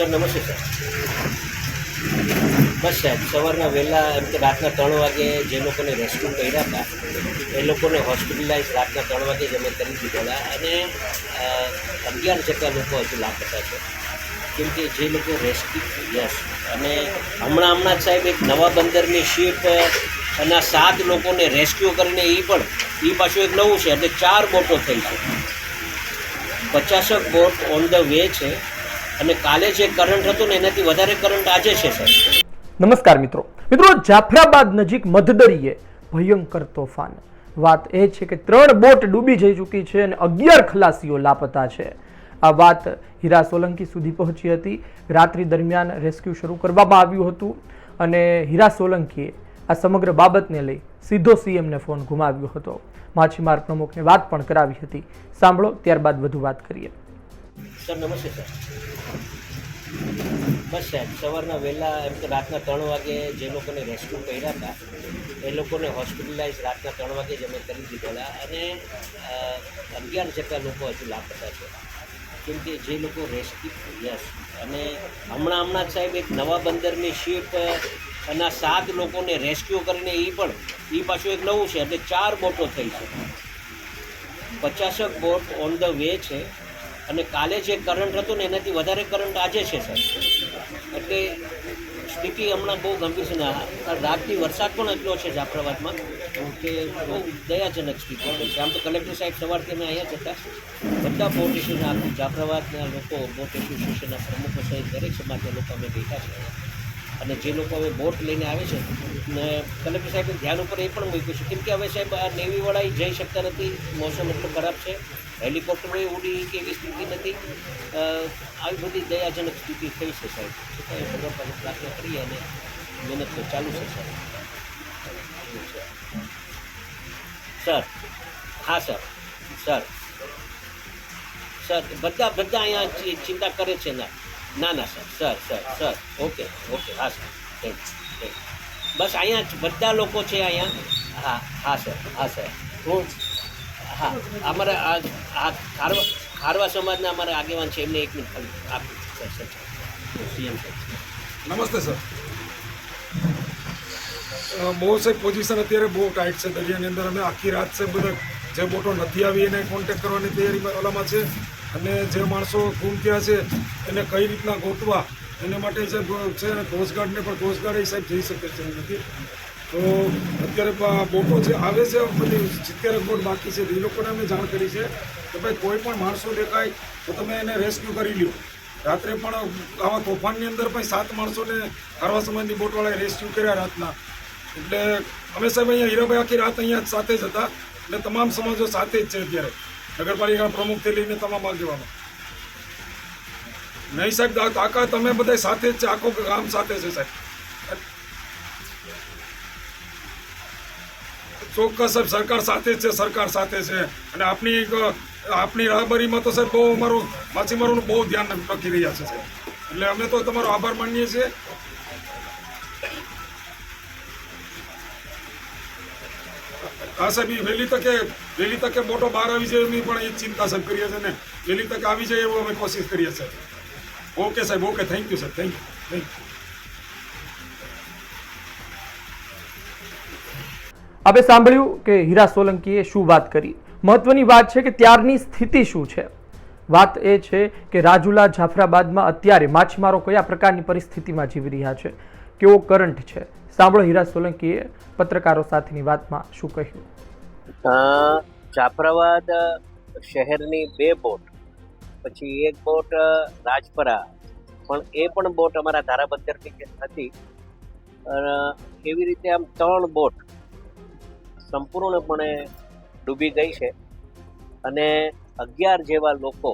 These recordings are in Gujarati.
સર, નમસ્તે સર. બસ સાહેબ, સવારના વહેલા એમ કે રાતના ત્રણ વાગે જે લોકોને રેસ્ક્યુ કર્યા હતા, એ લોકોને હોસ્પિટલાઇઝ રાતના ત્રણ વાગે જ અમે કરી દીધેલા અને અગિયાર જેટલા લોકો હજુ લાપતા છે. કેમ કે જે લોકો રેસ્ક્યુ યસ અને હમણાં હમણાં સાહેબ એક નવા બંદરની શિપ અને સાત લોકોને રેસ્ક્યુ કરીને એ પણ એ પાછું એક નવું છે, એટલે ચાર બોટો થઈ છે. પચાસક બોટ ઓન ધ વે છે. અને કાલે જે કરંટ હતો ને એનાથી વધારે કરંટ આજે છે સર નમસ્કાર મિત્રો. મિત્રો, જાફરાબાદ નજીક મધદરીએ ભયંકર તોફાન. વાત એ છે કે ત્રણ બોટ ડૂબી જઈ ચૂકી છે અને અગિયાર ખલાસીઓ લાપતા છે. આ વાત હીરા સોલંકી સુધી પહોંચી હતી. રાત્રિ દરમિયાન રેસ્ક્યુ શરૂ કરવામાં આવ્યું હતું અને હીરા સોલંકીએ આ સમગ્ર બાબતને લઈ સીધો સીએમને ફોન ગુમાવ્યો હતો. માછીમાર પ્રમુખને વાત પણ કરાવી હતી. સાંભળો, ત્યારબાદ વધુ વાત કરીએ. સર, નમસ્તે, સર. બસ, સાહેબ, સવારના વહેલા, એમ કે રાતના ત્રણ વાગે જે લોકોને રેસ્ક્યુ કર્યા હતા, એ લોકોને હોસ્પિટલાઇઝ રાતના ત્રણ વાગે જ અમે કરી દીધેલા. અને અગિયાર જેટલા લોકો હજુ લાપતા છે. કેમ કે જે લોકો રેસ્ક્યુ યસ અને હમણાં હમણાં સાહેબ એક નવા બંદરની શિપ અને સાત લોકોને રેસ્ક્યુ કરીને એ પણ એ પાછું એક નવું છે, એટલે ચાર બોટો થઈ છે. પચાસક બોટ ઓન ધ વે છે. અને કાલે જે કરંટ હતો ને, એનાથી વધારે કરંટ આજે છે સર એટલે સ્થિતિ હમણાં બહુ ગંભીર છે ને, આ રાતથી વરસાદ પણ એટલો છે જાફરાબાદમાં કે બહુ દયાજનક સ્થિતિ છે. આમ તો કલેક્ટર સાહેબ સવારથી અમે અહીંયા જતા બધા બોટ ઇસ્યુના આખું જાફરાબાદના લોકો બોટ એસોસિએશનના પ્રમુખો સહિત દરેક સમાજના લોકો અમે બેઠા છે અને જે લોકો હવે બોટ લઈને આવે છે ને, કલેક્ટર સાહેબે ધ્યાન ઉપર એ પણ મૂક્યું છે. કેમ કે હવે સાહેબ આ નેવીવાળા જઈ શકતા નથી. મોસમ એટલો ખરાબ છે. હેલિકોપ્ટરો ઉડી કે એવી સ્થિતિ નથી. આવી બધી દયાજનક સ્થિતિ થઈ છે સાહેબ. છતાંય ભગવાન પાસે પ્રાર્થના કરીએ અને મહેનત તો ચાલુ છે સાહેબ. સર, હા સર સર. સર, બધા બધા અહીંયા ચિંતા કરે છે ના. ના ના sir sir sir sir. Okay okay, હા સર. થેન્ક થેન્ક બસ અહીંયા બધા લોકો છે અહીંયા. હા હા સર હા સર. હું હા, અમારા આ ખારવા ખારવા સમાજના અમારા આગેવાન છે, એમને એક મિનિટ આપી સર સીએમ સર નમસ્તે, સર. સાહેબ પોઝિશન અત્યારે બહુ ટાઈટ છે. દરિયાની અંદર અમે આખી રાત સાહેબ બધા જે બોટો નથી આવી એને કોન્ટેક્ટ કરવાની તૈયારી ઓલામાં છે. અને જે માણસો ગુમ થયા છે, એને કઈ રીતના ગોતવા, એના માટે જે છે ને કોસ્ટગાર્ડને પણ કોસ્ટગાર્ડ એ સાહેબ જઈ શકે છે. નથી તો અત્યારે બોટો જે આવે છે બધી સિત્તેર બોટ બાકી છે એ લોકોને અમે જાણ કરી છે કે ભાઈ કોઈ પણ માણસો દેખાય તો તમે એને રેસ્ક્યુ કરી લ્યો. રાત્રે પણ આવા તોફાનની અંદર પણ સાત માણસોને ખારવા સમાજની બોટવાળાએ રેસ્ક્યુ કર્યા રાતના. એટલે અમે સાહેબ અહીંયા હીરાભાઈ આખી રાત અહીંયા સાથે જ હતા. એટલે તમામ સમાજો સાથે જ છે અત્યારે. નગરપાલિકાના પ્રમુખથી લઈને તમામ આગેવાનો. નહીં સાહેબ, તા- તમે બધા સાથે જ છે. આખો ગામ સાથે છે સાહેબ. ચોક્કસ સાહેબ, સરકાર સાથે છે, સરકાર સાથે છે. અને આપની આપણી રાહબરીમાં તો સાહેબ બહુ અમારું માછીમારોનું બહુ ધ્યાન રાખી રહ્યા છે, સાહેબ. એટલે અમે તો તમારો આભાર માનીએ છીએ. હા, સાહેબ એ વહેલી તકે વહેલી તકે મોટો બહાર આવી જાય એની પણ એ ચિંતા સાહેબ કરીએ છીએ ને. વહેલી તકે આવી જાય એવું અમે કોશિશ કરીએ છીએ ઓકે સાહેબ ઓકે થેન્ક યુ સાહેબ થેન્ક યુ થેન્ક યુ આપણે સાંભળ્યું કે હીરા સોલંકીએ શું વાત કરી? મહત્વની વાત છે કે ત્યારની સ્થિતિ શું છે? વાત એ છે કે રાજુલા જાફરાબાદમાં અત્યારે માછીમારો કયા પ્રકારની પરિસ્થિતિમાં જીવી રહ્યા છે? કેવો કરંટ છે? સાંભળો હીરા સોલંકીએ પત્રકારો સાથેની વાતમાં શું કહ્યું? જાફરાબાદ શહેરની બે બોટ, પછી એક બોટ રાજપરા, પણ એ પણ બોટ અમારા ધારાબંદરની હતી. એવી રીતે આમ ત્રણ બોટ સંપૂર્ણપણે ડૂબી ગઈ છે. અને અગિયાર જેવા લોકો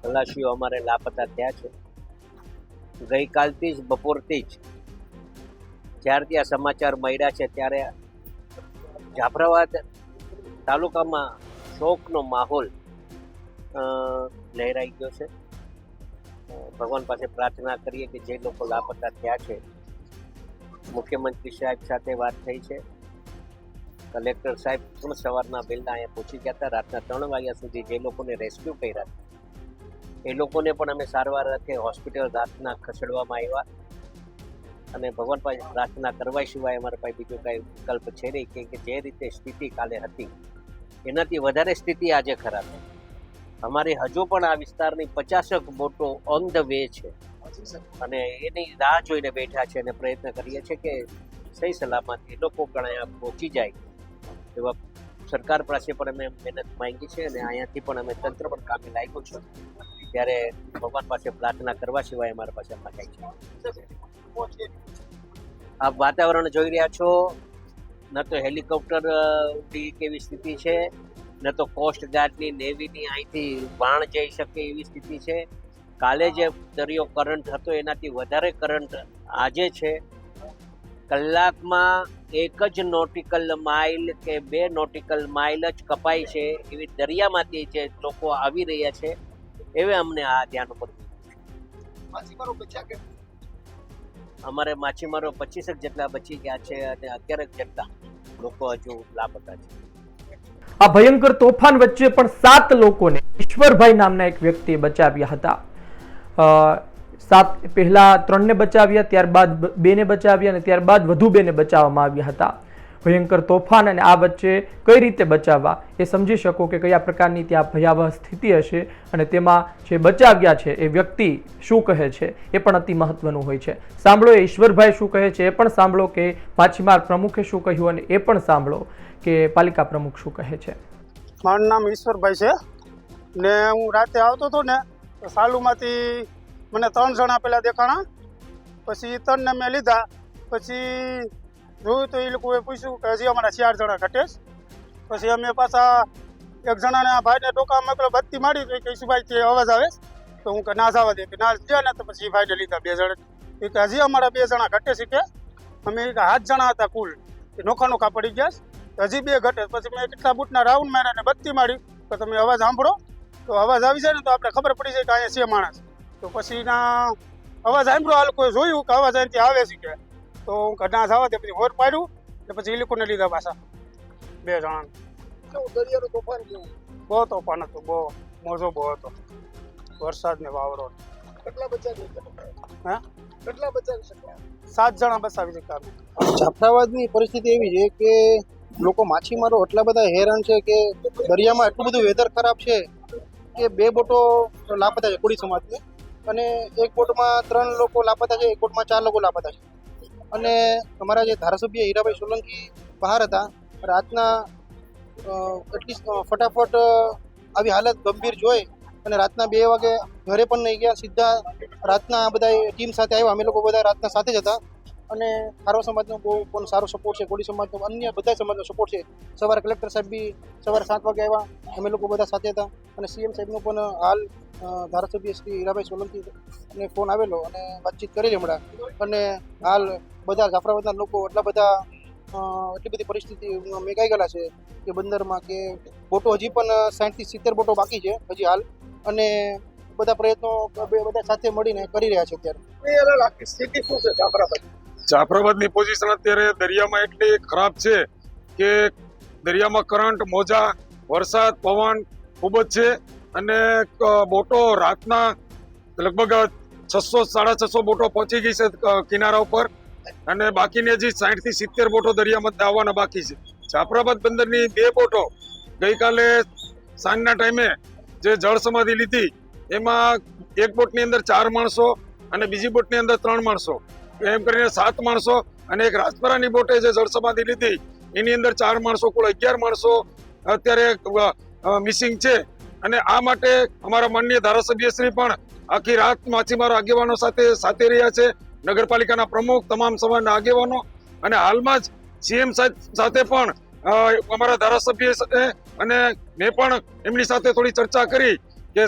ખલાસીઓ અમારે લાપતા થયા છે. ગઈકાલથી જ, બપોરથી જ જ્યારથી આ સમાચાર મળ્યા છે, ત્યારે જાફરાબાદ તાલુકામાં શોકનો માહોલ લહેરાઈ ગયો છે. ભગવાન પાસે પ્રાર્થના કરીએ કે જે લોકો લાપતા થયા છે, મુખ્યમંત્રી સાહેબ સાથે વાત થઈ છે. કલેક્ટર સાહેબ પણ સવારના વહેલા અહીંયા પહોંચી ગયા હતા. રાતના ત્રણ વાગ્યા સુધી જે લોકોને રેસ્ક્યુ કર્યા એ લોકોને પણ અમે સારવાર અર્થે હોસ્પિટલ રાતના ખસેડવામાં આવ્યા. અને ભગવાન પાસે પ્રાર્થના કરવા સિવાય અમારા પાસે બીજો કાંઈ વિકલ્પ છે નહીં કેમ કે જે રીતે સ્થિતિ કાલે હતી. એનાથી વધારે સ્થિતિ આજે ખરાબ છે. અમારે હજુ પણ આ વિસ્તારની પચાસક બોટો ઓન ધ વે છે. અને એની રાહ જોઈને બેઠા છે અને પ્રયત્ન કરીએ છીએ કે સહી સલામત એ લોકો પણ અહીંયા પહોંચી જાય. એવા સરકાર પાસે પણ અમે મહેનત માંગી છે અને અહીંયાથી પણ અમે તંત્ર પણ કામે લાગ્યું છે. ત્યારે ભગવાન પાસે પ્રાર્થના કરવા સિવાય અમારા પાસે આમાં કાંઈ છે આપ વાતાવરણ જોઈ રહ્યા છો. ન તો હેલિકોપ્ટર કેવી સ્થિતિ છે ન તો કોસ્ટ ગાર્ડની નેવીની અહીંથી બાણ જઈ શકે એવી સ્થિતિ છે. કાલે જે દરિયો કરંટ હતો એનાથી વધારે કરંટ આજે છે. કલાકમાં એક જ નોટિકલ માઇલ કે બે નોટિકલ માઇલ જ કપાય છે એવી દરિયામાંથી જે લોકો આવી રહ્યા છે એવે અમને આ ધ્યાન ઉપર અમારે માછીમારો પચીસક જેટલા બચી ગયા છે અને અગિયારક જેટલા લોકો હજુ લાપતા છે. આ ભયંકર તોફાન વચ્ચે પણ સાત લોકોને ઈશ્વરભાઈ નામના એક વ્યક્તિએ બચાવ્યા હતા. સાત, પહેલાં ત્રણને બચાવ્યા, ત્યારબાદ બેને બચાવ્યા અને ત્યારબાદ વધુ બેને બચાવવામાં આવ્યા હતા. ભયંકર તોફાન અને આ વચ્ચે કઈ રીતે બચાવવા એ સમજી શકો કે કયા પ્રકારની ત્યાં ભયાવહ સ્થિતિ હશે અને તેમાં જે બચાવ્યા છે એ વ્યક્તિ શું કહે છે એ પણ અતિ મહત્વનું હોય છે. સાંભળો એ ઈશ્વરભાઈ શું કહે છે, એ પણ સાંભળો કે માછીમાર પ્રમુખે શું કહ્યું અને એ પણ સાંભળો કે પાલિકા પ્રમુખ શું કહે છે. મારું નામ ઈશ્વરભાઈ છે ને હું રાતે આવતો હતો ને સાલુમાંથી મને ત્રણ જણા પહેલાં દેખાણા. પછી ત્રણને મેં લીધા. પછી જોયું તો એ લોકોએ પૂછ્યું કે હજી અમારા ચાર જણા ઘટે પછી અમે પાછા એક જણાને ભાઈને ડોકામાં પેલો બત્તી મારી તો કે ભાઈ તે અવાજ આવે તો હું કે, ના, જવા દે. કે, ના ગયા ને તો પછી એ ભાઈને લીધા બે જણા. એ કે, હજી અમારા બે જણા ઘટે છે કે? અમે કે જણા હતા કુલ. એ નોખા નોખા પડી ગયા. હજી બે ઘટે પછી મેં કેટલા બૂટના રાઉન્ડ માર્યા ને બત્તી મારી. તો તમે અવાજ સાંભળો. તો અવાજ આવી જાય ને તો આપણે ખબર પડી જાય કે અહીંયા છે માણસ. તો પછી ના અવાજ સાંભળો આ લોકોએ જોયું કે અવાજ અહીંથી આવે છે કે. તો હું ઘરના થવા તે પછી હોર પાડ્યું ને પછી એ લોકોને લીધા પાછા. બે જણા. બહુ તોફાન હતું બહુ મોજો બહુ હતો. વરસાદ ને વાવરો. કેટલા બચાવી હા? કેટલા બચાવી શક્યા સાત જણા બચાવી શક્યા અમે. જાફરાબાદની પરિસ્થિતિ એવી છે કે લોકો માછીમારો એટલા બધા હેરાન છે કે દરિયામાં એટલું બધું વેધર ખરાબ છે કે બે બોટો લાપતા છે કોળી સમાજની. અને એક બોટમાં ત્રણ લોકો લાપતા છે, એક બોટમાં ચાર લોકો લાપતા છે. અને અમારા જે ધારાસભ્ય હીરાભાઈ સોલંકી બહાર હતા, રાતના એટલીસ્ટ ફટાફટ આવી હાલત ગંભીર જોઈ અને રાતના બે વાગે ઘરે પણ નહીં ગયા, સીધા રાતના બધા ટીમ સાથે આવ્યા. અમે લોકો બધા રાતના સાથે જ હતા. અને ખારો સમાજનો બહુ પણ સારો સપોર્ટ છે. કોળી સમાજનો, અન્ય બધા સમાજનો સપોર્ટ છે. સવારે કલેક્ટર સાહેબ બી સવારે સાત વાગે આવ્યા. અમે લોકો બધા સાથે હતા. અને સીએમ સાહેબનો પણ હાલ ધારાસભ્ય શ્રી હીરાભાઈ સોલંકી અને ફોન આવેલો અને વાતચીત કરેલી હમણાં. અને હાલ બધા જાફરાબાદના લોકો એટલા બધા એટલી બધી પરિસ્થિતિ મેઘાઈ ગયેલા છે કે બંદરમાં કે બોટો હજી પણ સાઠથી સિત્તેર બોટો બાકી છે હજી હાલ. અને બધા પ્રયત્નો બધા સાથે મળીને કરી રહ્યા છે અત્યારે. સ્થિતિ શું છે જાફરાબાદ જાફરાબાદની પોઝિશન અત્યારે દરિયામાં એટલી ખરાબ છે કે દરિયામાં કરંટ મોજા, વરસાદ, પવન ખૂબ જ છે અને બોટો રાતના લગભગ છસો, સાડા છસો બોટો પહોંચી ગઈ છે કિનારા ઉપર. અને બાકીની હજી સાઠથી સિત્તેર બોટો દરિયામાં આવવાના બાકી છે. જાફરાબાદ બંદરની બે બોટો ગઈકાલે સાંજના ટાઈમે જે જળ સમાધિ લીધી, એમાં એક બોટની અંદર ચાર માણસો અને બીજી બોટની અંદર ત્રણ માણસો. એમ કરીને સાત માણસો અને એક રાજપરાની બોટે જે જળ લીધી, એની અંદર ચાર માણસો, કુલ અગિયાર માણસો અત્યારે મિસિંગ છે. અને આ માટે અમારા માનનીય ધારાસભ્યશ્રી પણ આખી રાત માછીમારો આગેવાનો સાથે સાથે રહ્યા છે. નગરપાલિકાના પ્રમુખ, તમામ સમાજના આગેવાનો અને હાલમાં જ સીએમ સાથે પણ અમારા ધારાસભ્ય અને મેં પણ એમની સાથે થોડી ચર્ચા કરી કે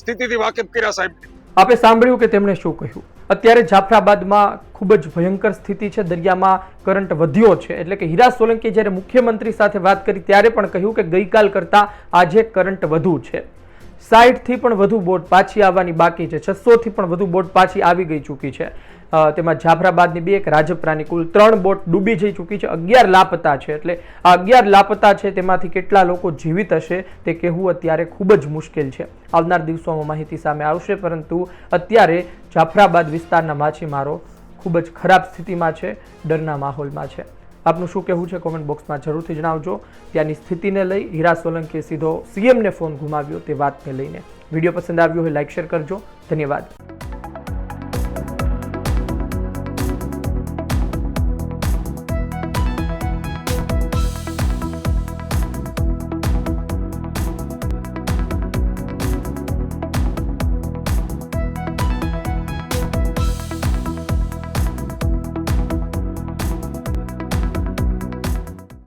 સ્થિતિથી વાકેફ કર્યા સાહેબ. આપે સાંભળ્યું કે તેમણે શું કહ્યું? અત્યારે જાફરાબાદમાં ખૂબ જ ભયંકર સ્થિતિ છે. દરિયામાં કરંટ વધ્યો છે. એટલે કે હીરા સોલંકી જ્યારે મુખ્યમંત્રી સાથે વાત કરી, ત્યારે પણ કહ્યું કે ગઈકાલ કરતાં આજે કરંટ વધુ છે. સાઠથી પણ વધુ બોટ પાછી આવવાની બાકી છે. છસોથી પણ વધુ બોટ પાછી આવી ગઈ ચૂકી છે. તેમાં જાફરાબાદની બે, એક રાજપરાની કુલ ત્રણ બોટ ડૂબી જઈ ચૂકી છે. અગિયાર લાપતા છે. એટલે આ અગિયાર લાપતા છે તેમાંથી કેટલા લોકો જીવિત હશે તે કહેવું અત્યારે ખૂબ જ મુશ્કેલ છે. આવનાર દિવસોમાં માહિતી સામે આવશે, પરંતુ અત્યારે જાફરાબાદ વિસ્તારના માછીમારો ખૂબ જ ખરાબ સ્થિતિમાં છે, ડરના માહોલમાં છે. આપનું શું કહેવું છે કોમેન્ટ બોક્સમાં જરૂરથી જણાવજો. ત્યાંની સ્થિતિને લઈ હીરા સોલંકીએ સીધો સીએમને ફોન ગુમાવ્યો તે વાતને લઈને. વીડિયો પસંદ આવ્યો હોય લાઇક શેર કરજો. ધન્યવાદ.